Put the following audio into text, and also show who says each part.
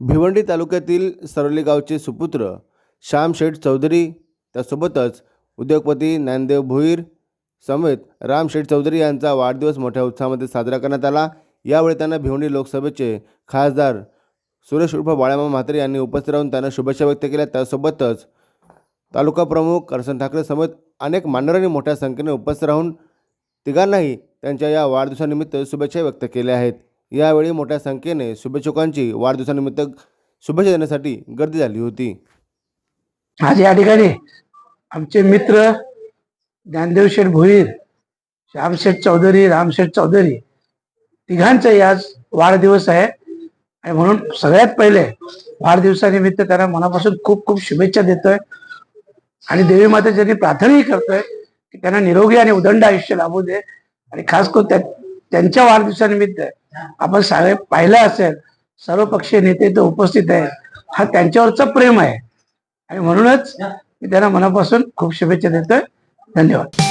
Speaker 1: भिवंडी तालुक्यातील सरवली गावचे सुपुत्र श्याम शेठ चौधरी त्यासोबतच उद्योगपती ज्ञानदेव भोईर समेत राम शेठ चौधरी यांचा वाढदिवस मोठ्या उत्साहामध्ये साजरा करण्यात आला. यावेळी त्यांना भिवंडी लोकसभेचे खासदार सुरेश उर्फ बाळामा म्हात्रे यांनी उपस्थित राहून त्यांना शुभेच्छा व्यक्त केल्या. त्यासोबतच तालुका प्रमुख करसन ठाकरे समेत अनेक मान्यवरांनी मोठ्या संख्येने उपस्थित राहून तिघांनाही त्यांच्या या वाढदिवसानिमित्त शुभेच्छा व्यक्त केल्या आहेत. यावेळी मोठ्या संख्येने शुभेच्छुकांची वाढदिवसानिमित्त शुभेच्छा देण्यासाठी गर्दी झाली होती.
Speaker 2: आज या ठिकाणी आमचे मित्र ज्ञानदेव शेठ भोईर श्यामशेठ चौधरी रामशेठ चौधरी तिघांचाही आज वाढदिवस आहे. आणि म्हणून सगळ्यात पहिले वाढदिवसानिमित्त त्यांना मनापासून खूप खूप शुभेच्छा देतोय. आणि देवी मातेच्या प्रार्थनाही करतोय की त्यांना निरोगी आणि उदंड आयुष्य लाभू दे. आणि खास करून त्या- त्यांच्या वाढदिवसानिमित्त आपण सगळे पाहिलं असेल सर्व पक्षीय नेते ते उपस्थित आहे हा त्यांच्यावरचा प्रेम आहे. आणि म्हणूनच मी त्यांना मनापासून खूप शुभेच्छा देतोय. धन्यवाद.